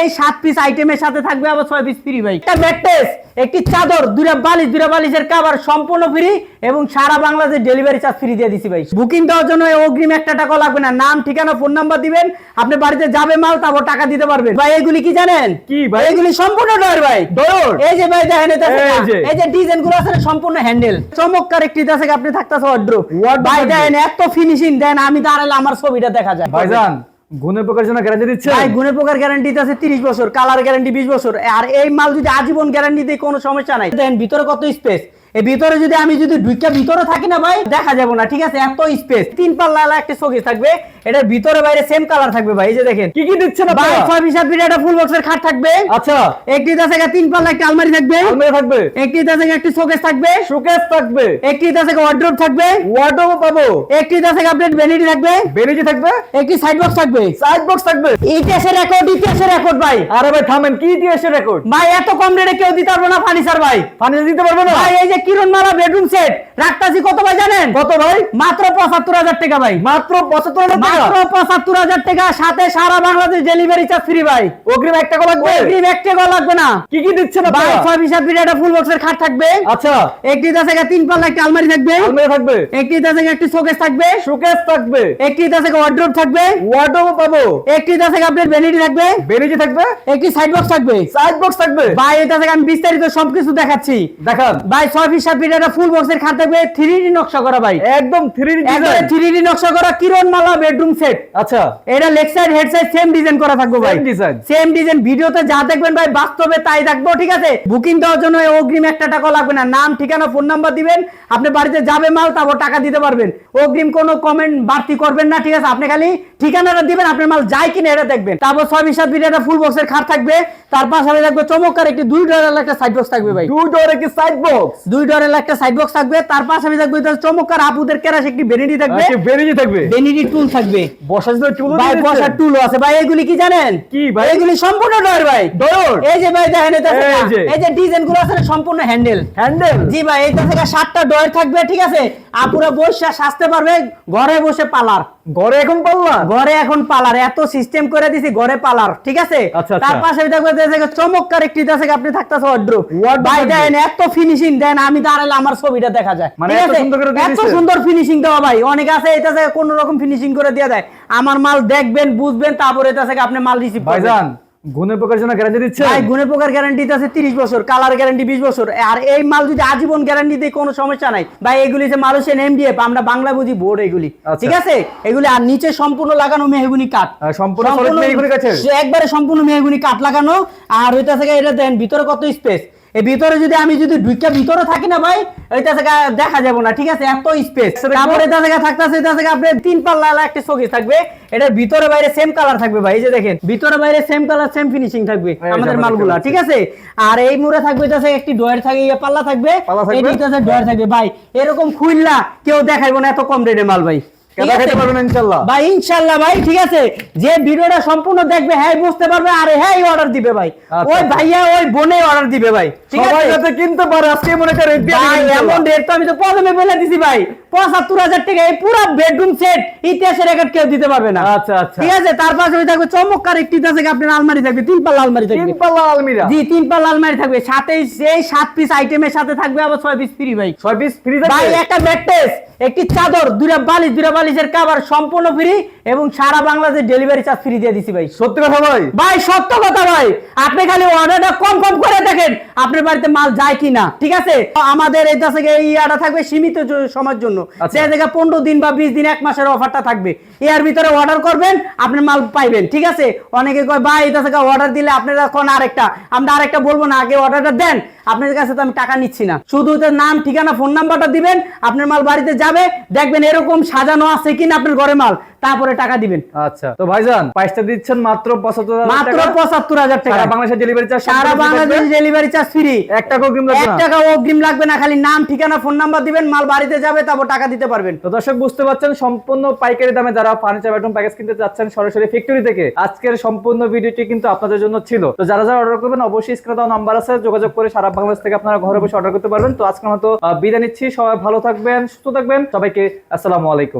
এই সাত পিস আইটেমের সাথে থাকবে আবার ছয় পিস ফ্রি ভাই একটা ম্যাট্রেস একটি চাদর দুটা বালিশ দুটা বালিশের কাভার সম্পূর্ণ ফ্রি এবং সারা বাংলাদেশ ডেলিভারি চার্জ ফ্রি দিয়ে দিছি ভাই। বুকিং দেওয়ার জন্য অগ্রিম একটা টাকা লাগবে না। নাম ঠিকানা ফোন নাম্বার দিবেন। আপনি বাড়িতে যাবে মাল তারপর টাকা দিতে পারবেন। ভাই এগুলি কি জানেন? কি ভাই? এগুলি সম্পূর্ণ ভাই। এই যে ভাই দেখেন এটা এই যে। ডিজাইনগুলো আছে সম্পূর্ণ হ্যান্ডেল চমৎকার একটি আপনি থাকতেছে Wardrobe ভাই। দেখেন এত ফিনিশিং দেন আমি দাঁড়ালে আমার ছবিটা দেখা যায়। ভাইজান গুণের পোকার জন্য গ্যারান্টি দিচ্ছে? ভাই, গুণের পোকার গ্যারান্টি আছে 30 বছর কালার গ্যারান্টি 20 বছর, আর এই মাল যদি আজীবন গ্যারান্টি দেয় কোনো সমস্যা নাই। দেখেন ভিতরে কত স্পেস এই ভিতরে যদি আমি যদি ঢুকা ভিতরে থাকি না ভাই দেখা যাবে না ঠিক আছে? এত স্পেস তিন পাল্লা একটা শোকেস থাকবে। এটার ভিতরে বাইরে সেম কালার থাকবে ভাই এই যে দেখেন। কি কি দিচ্ছেন ভাই আপনারা ছয় পিস পিস একটা ফুল বক্সের খাট থাকবে। আচ্ছা। একটি আছে তিন পাল্লা একটা আলমারি থাকবে। আলমারি থাকবে। একটি আছে একটি শোকেস থাকবে। শোকেস থাকবে। একটি আছে ওয়ার্ড্রোব থাকবে। ওয়ার্ডরোব পাবো। একটি আছে আপনার ভ্যানিটি থাকবে। বেরিয়ে থাকবে? একটি সাইড বক্স থাকবে। সাইড বক্স থাকবে? ইতিহাসের রেকর্ড ইতিহাসের রেকর্ড ভাই। আরে ভাই থামেন কি ইতিহাসের রেকর্ড ভাই এত কম রেটে কেউ দিতে পারবে না ফার্নিচার ভাই। ফার্নিচার দিতে পারবে না? ভাই এই যে কিরণমালা বেডরুম সেট রাখতাছি কত ভাই জানেন? কত ভাই? মাত্র পঁচাত্তর হাজার টাকা ভাই। মাত্র পঁচাত্তর হাজার মাত্র পঁচাত্তর হাজার টাকা সাথে সারা বাংলাদেশ ডেলিভারি চার্জ ফ্রি ভাই। অগ্রিম এক টাকা লাগবে? অগ্রিম এক টাকা লাগবে না। কি কি দিচ্ছেন ভাই ছয় বিশ পিস একটা ফুল বক্সের খাট থাকবে। আচ্ছা। একটি আছে তিন পাল্লা একটা আলমারি থাকবে। আলমারি থাকবে? একটি আছে একটি শোকেস থাকবে। শোকেস থাকবে? একটি আছে ওয়ার্ড্রোব থাকবে। ওয়ার্ডরোব পাবো? একটি আছে আপনার ভ্যানিটি থাকবে। বেরিয়ে থাকবে? একটি সাইড বক্স থাকবে। সাইড বক্স থাকবে? ভাই এটা থেকে আমি বিস্তারিত সবকিছু দেখাচ্ছি। দেখান। ভাই ছয় পিস সাত একটা ফুল বক্সের খাট থাকবে থ্রি ডি নকশা করা ভাই। একদম থ্রি ডি থ্রি ডি নকশা করা কিরণমালা বেডরুম সেট আচ্ছা। এটা leg side head side same design করা থাকবে ভাই। Same সেম ডিজাইন ভিডিওতে যা দেখবেন ভাই বাস্তবে তাই দেখব ঠিক আছে? বুকিং দেওয়ার জন্য অগ্রিম একটা টাকা লাগবে না। নাম ঠিকানা ফোন নাম্বার দিবেন। আপনি বাড়িতে যাবে মাল তারপর টাকা দিতে পারবেন। অগ্রিম কোনো কমেন্ট বাড়তি করবেন না ঠিক আছে? আপনি খালি ঠিকানাটা দিবেন আপনার মাল যায় কিনা এটা দেখবেন। তারপর ছয় বিশ সাত একটা ফুল বক্সের খাট থাকবে। তার পাশাপাশি থাকবে চমৎকার একটি দুই ডলার একটা সাইড বক্স থাকবে ভাই। দুই ডোরে কি সাইড বক্স দুই ডলার একটা সাইড বক্স থাকবে তার পাশাপাশি থাকবে এটা চমৎকার আপুদের কেরাস একটি বেনিটি থাকবে? বেরিয়ে থাকবে? বেনিটি টুল থাকবে। বসার জন্য চুলো ভাই বসার টুল আছে। ভাই এগুলি কি জানেন? কি ভাই? এগুলি সম্পূর্ণ ডর ভাই। ডোর? এই যে ভাই দেখেন এটা এই যে। ডিজাইনগুলো আছে সম্পূর্ণ হ্যান্ডেল হ্যান্ডেল জি ভাই এইটা থেকে সাতটা ডর থাকবে ঠিক আছে? আপুরা বসে সাজতে পারবে ঘরে বসে পালার। ঘরে এখন পাল্লা ঘরে এখন পালার এত সিস্টেম করে দিছি ঘরে পালার ঠিক আছে? আচ্ছা, আচ্ছা। তার পাশে চমৎকার একটি আছে আপনি থাকতেছে Wardrobe ভাই দেন এত ফিনিশিং দেন আমি দাঁড়ালে আমার ছবিটা দেখা যায়। মানে ঠিক এত আছে? সুন্দর এত সুন্দর ফিনিশিং দেওয়া ভাই। অনেক আছে এটা থেকে কোন রকম ফিনিশিং করে দিয়ে যায়। আমার মাল দেখবেন বুঝবেন তারপরে এটা থেকে আপনি মাল রিসিভ ভাইজান গুণের জন্য গ্যারান্টি দিচ্ছে ভাই গুণের গ্যারান্টি আছে 30 বছর কালার গ্যারান্টি 20 বছর। আর এই মাল যদি আজীবন গ্যারান্টি দেয় কোনো সমস্যা নাই। ভাই এগুলি যে মালয়েশিয়ান এমডিএফ আমরা বাংলা বুঝি বোর্ড এগুলি। আচ্ছা। ঠিক আছে? এগুলি আর নিচে সম্পূর্ণ লাগানো মেহগুনি কাঠ। সম্পূর্ণ মেহগুনি কাঠ একবারে সম্পূর্ণ মেহগুনি কাঠ লাগানো। আর ওইটা থেকে এটা দেন ভিতরে কত স্পেস এই ভিতরে যদি আমি যদি ঢুকা ভিতরে থাকি না ভাই ওইটা থেকে দেখা যাবে না ঠিক আছে? এত স্পেস তারপরে এটা থেকে থাকতেছে এটা থেকে আপনি তিন পাল্লা একটা শোকেস থাকবে। এটার ভিতরে বাইরে সেম কালার থাকবে ভাই এই যে দেখেন ভিতরে বাইরে সেম কালার সেম ফিনিশিং থাকবে আমাদের আমরা মালগুলা ঠিক আছে? আর এই মুড়ে থাকবে এটা একটি ডয়ার থাকে ইয়া পাল্লা থাকবে? এইটা ডয়ার থাকবে। ভাই এরকম খুললা কেউ দেখাইবো না এত কম রেটে মাল ভাই। ভাই ইনশাল্লাহ ভাই ঠিক আছে? যে ভিডিওটা সম্পূর্ণ দেখবে হ্যাঁ বুঝতে পারবে আরে হ্যাঁ অর্ডার দিবে ভাই। আচ্ছা, ওই আচ্ছা। ভাইয়া ওই বোনে অর্ডার দিবে ভাই ঠিক আছে? যাতে কিনতে পারে আজকে মনে করে এমন রেট তো আমি তো প্রথমে বলে দিছি ভাই পঁচাত্তর হাজার টাকা এই পুরো বেডরুম সেট ইতিহাসের রেকর্ড কেউ দিতে পারবে না। আচ্ছা আচ্ছা। ঠিক আছে? তার পাশে ওই থাকবে চমৎকার একটি আছে আপনার আলমারি থাকবে তিন পাল্লা আলমারি তিন থাকবে পাল্লা আলমিরা। জি তিন পাল্লা আলমারি থাকবে। সাথে সেই সাত পিস আইটেমের সাথে থাকবে আবার ছয় পিস ফ্রি ভাই। ছয় পিস ফ্রি ভাই একটা ম্যাট্রেস একটি চাদর দুটা বালিশ দুটা বালিশের কাভার সম্পূর্ণ ফ্রি এবং সারা বাংলাদেশ ডেলিভারি চার্জ ফ্রি দিয়ে দিছি ভাই। সত্যি কথা ভাই? ভাই সত্য কথা ভাই। আপনি খালি অর্ডারটা কনফার্ম করে দেখেন আপনার বাড়িতে মাল যায় কিনা ঠিক আছে? আমাদের এটা থেকে এই ইয়াটা থাকবে সীমিত সময়ের জন্য। আচ্ছা। যে জায়গায় পনেরো দিন বা বিশ দিন এক মাসের অফারটা থাকবে এর ভিতরে অর্ডার করবেন আপনি মাল পাইবেন ঠিক আছে? অনেকে কয় ভাই এটা থেকে অর্ডার দিলে আপনারা এখন আরেকটা? আমরা আরেকটা বলব না আগে অর্ডারটা দেন। আপনাদের কাছে তো আমি টাকা নিচ্ছি না। শুধু তার নাম, ঠিকানা ফোন নাম্বারটা দিবেন, আপনার মাল বাড়িতে যাবে, দেখবেন এরকম সাজানো আছে কিনা আপনার ঘরে মাল। তারপরে টাকা দিবেন। আচ্ছা। তো ভাইজান প্রাইসটা দিচ্ছেন মাত্র পঁচাত্তর মাত্র টাকা। পঁচাত্তর হাজার টাকা। সারা বাংলাদেশের ডেলিভারি চার্জ সারা বাংলাদেশ ডেলিভারি চার্জ ফ্রি এক টাকা অগ্রিম লাগবে এক টাকা অগ্রিম লাগবে না খালি নাম ঠিকানা ফোন নাম্বার দিবেন মাল বাড়িতে যাবে তারপর টাকা দিতে পারবেন। তো দর্শক বুঝতে পারছেন সম্পূর্ণ পাইকারি দামে যারা ফার্নিচার বেডরুম প্যাকেজ কিনতে যাচ্ছেন সরাসরি ফ্যাক্টরি থেকে আজকের সম্পূর্ণ ভিডিওটি কিন্তু আপনাদের জন্য ছিল। তো যারা যারা অর্ডার করবেন অবশ্যই স্ক্রিনে দেওয়া নাম্বার আছে যোগাযোগ করে সারা বাংলাদেশ থেকে আপনারা ঘরে বসে অর্ডার করতে পারবেন। তো আজকের মতো বিদায় নিচ্ছি। সবাই ভালো থাকবেন সুস্থ থাকবেন। সবাইকে আসসালামু আলাইকুম।